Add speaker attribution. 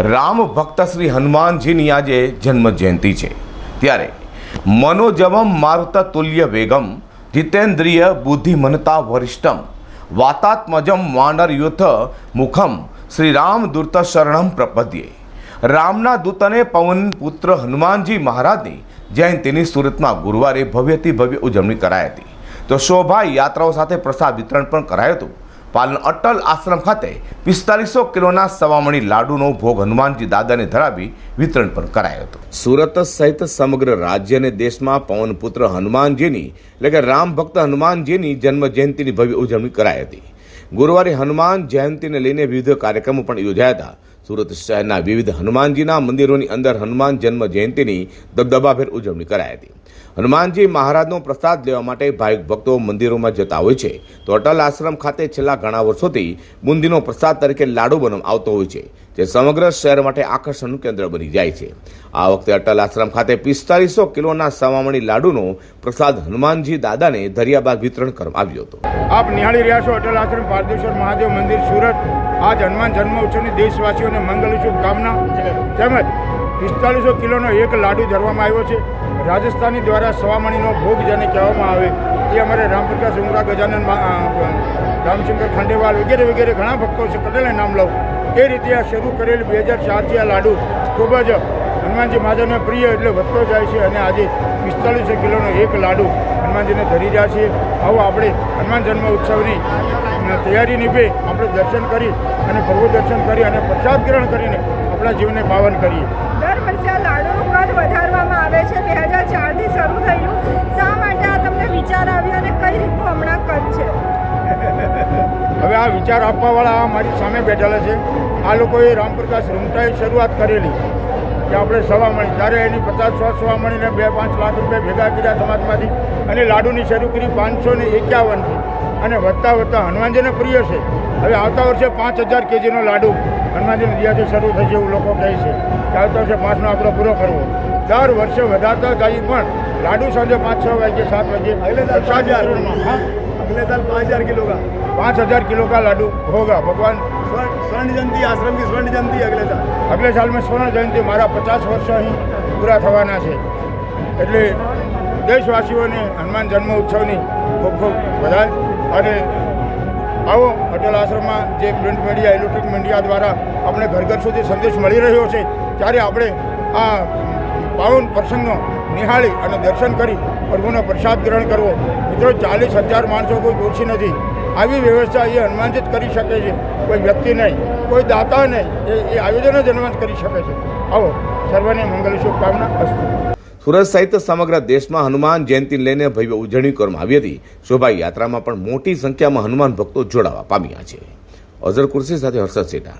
Speaker 1: રામ ભક્ત શ્રી હનુમાનજીની આજે જન્મ જયંતિ છે. ત્યારે મનોજવમ મારુત તુલ્ય વેગમ, જીતેન્દ્રિય બુદ્ધિમનતા વરિષ્ઠમ, વાતાત્મજમ વાનર યુથ મુખમ, શ્રી રામ દૂત શરણમ પ્રપદ્યે. રામના દૂતને પવન પુત્ર હનુમાનજી મહારાજની જયંતિની સુરતમાં ગુરુવારે ભવ્યથી ભવ્ય ઉજવણી કરાઈ હતી. તો શોભા યાત્રાઓ સાથે પ્રસાદ વિતરણ પણ કરાયું હતું. પાલન અટલ આશ્રમ ખાતે પિસ્તાલીસો કિલોના સવામણી લાડુનો ભોગ હનુમાનજી દાદાને ધરાવી વિતરણ પણ કરાયો હતો. સુરત સહિત સમગ્ર રાજ્ય અને દેશમાં પવનપુત્ર હનુમાનજીની, એટલે કે રામ ભક્ત હનુમાનજીની જન્મ જયંતિની ભવ્ય ઉજવણી કરાઈ હતી. ગુરુવારે હનુમાન જયંતિને લઈને વિવિધ કાર્યક્રમો પણ યોજાયા હતા. સુરત શહેરના વિવિધ હનુમાનજીના મંદિરોની અંદર હનુમાન જન્મ જયંતિની દબદબાભેર ઉજવણી કરાઈ હતી. હનુમાનજી મહારાજનો પ્રસાદ લેવા માટે ભાવિક ભક્તો મંદિરોમાં જતા હોય છે. તો અટલ આશ્રમ ખાતે છેલ્લા ઘણા વર્ષોથી બુંદીનો પ્રસાદ તરીકે લાડુ બનાવવામાં આવતો હોય છે, જે સમગ્ર શહેર માટે આકર્ષણનું કેન્દ્ર બની જાય છે. આ વખતે અટલ આશ્રમ ખાતે પિસ્તાલીસો કિલોના સવામણી લાડુનો પ્રસાદ હનુમાનજી દાદાને ધર્યા બાદ વિતરણ કરવામાં આવ્યો હતો.
Speaker 2: આપ નિહાળી રહ્યા છો અટલ આશ્રમ પારદેશ્વર મહાદેવ મંદિર સુરત. આજ હનુમાન જન્મ ઉત્સવની દેશવાસીઓને મંગલ શુભકામના. તેમજ પિસ્તાલીસો કિલોનો એક લાડુ ધરવામાં આવ્યો છે. રાજસ્થાની દ્વારા સવામણીનો ભોગ જેને કહેવામાં આવે, એ અમારે રામપ્રકાશ ઉમરા, ગજાનન રામશંકર ખંડેવાલ વગેરે વગેરે ઘણા ભક્તો છે. કટેલે નામ લઉં. એ રીતે આ શરૂ કરેલ બે હજાર ચારથી આ લાડુ ખૂબ જ હનુમાનજી મહાદેવને પ્રિય એટલે વધતો જાય છે અને આજે પિસ્તાલીસો કિલોનો એક લાડુ હનુમાનજીને ધરી રહ્યા છીએ. આવો આપણે હનુમાન જન્મ ઉત્સવની તૈયારી નિભે આપણે દર્શન કરી અને પ્રભુ દર્શન કરી અને પ્રસાદ ગ્રહણ કરીને આપણા જીવનને પાવન કરીએ.
Speaker 3: દર વર્ષે આ લાડુનું કદ વધારવામાં આવે છે. બે હજાર ચારથી શરૂ થયું શા માટે આ તમને વિચાર આવ્યો અને કઈ રીતનું હમણાં કદ છે?
Speaker 2: હવે આ વિચાર આપવાવાળા મારી સામે બેઠેલા છે. આ લોકોએ રામપ્રકાશ રૂમટાએ શરૂઆત કરેલી. કે આપણે સવા મળી ત્યારે એની પચાસ સો સવા મળીને બે પાંચ લાખ રૂપિયા ભેગા કર્યા સમાજમાંથી અને લાડુની શરૂ કરી પાંચસો ને એકાવનથી અને વધતા વધતા હનુમાનજીને પ્રિય છે. હવે આવતા વર્ષે પાંચ હજાર કેજીનો લાડુ હનુમાનજીની દિયાથી શરૂ થશે એવું લોકો કહે છે કે આવતા વર્ષે પાંચનો આંકડો પૂરો કરવો. દર વર્ષે વધારતા જાય પણ લાડુ સાંજે પાંચ છ વાગે સાત વાગે સાત હજાર
Speaker 4: અગલે સાલ પાંચ હજાર કિલો કા?
Speaker 2: પાંચ હજાર કિલો કા લાડુ ભોગા. ભગવાન
Speaker 4: स्वर्ण स्वर्ण जयंती आश्रम की स्वर्ण जयंती अगले साल
Speaker 2: અગલે સાલ મેં સ્વર્ણ જયંતિ મારા પચાસ વર્ષ અહીં પૂરા થવાના છે એટલે દેશવાસીઓને હનુમાન જન્મ ઉત્સવની ખૂબ ખૂબ વધાય અને આવો અટલ આશ્રમમાં જે પ્રિન્ટ મીડિયા ઇલેક્ટ્રિક મીડિયા દ્વારા આપણે ઘર ઘર સુધી સંદેશ મળી રહ્યો છે ત્યારે આપણે આ પાવન પ્રસંગનો નિહાળી અને દર્શન કરી પ્રભુનો પ્રસાદ ગ્રહણ કરવો મિત્રો ચાલીસ હજાર માણસો કોઈ ઓછી નથી આવી વ્યવસ્થા એ હનુમાનજી કરી શકે છે. કોઈ વ્યક્તિ નહીં, કોઈ દાતા નહીં, એ એ આયોજન જ હનુમાન કરી શકે છે. આવો, સર્વને મંગલ શુભકામના, અસ્તુ.
Speaker 1: સુરત સહિત સમગ્ર દેશમાં હનુમાન જયંતિ લઈને ભવ્ય ઉજવણી કરવામાં આવી હતી. શોભાયાત્રામાં પણ મોટી સંખ્યામાં હનુમાન ભક્તો જોડાવા પામ્યા છે. અઝર કુર્સી સાથે હર્ષદ સેઠા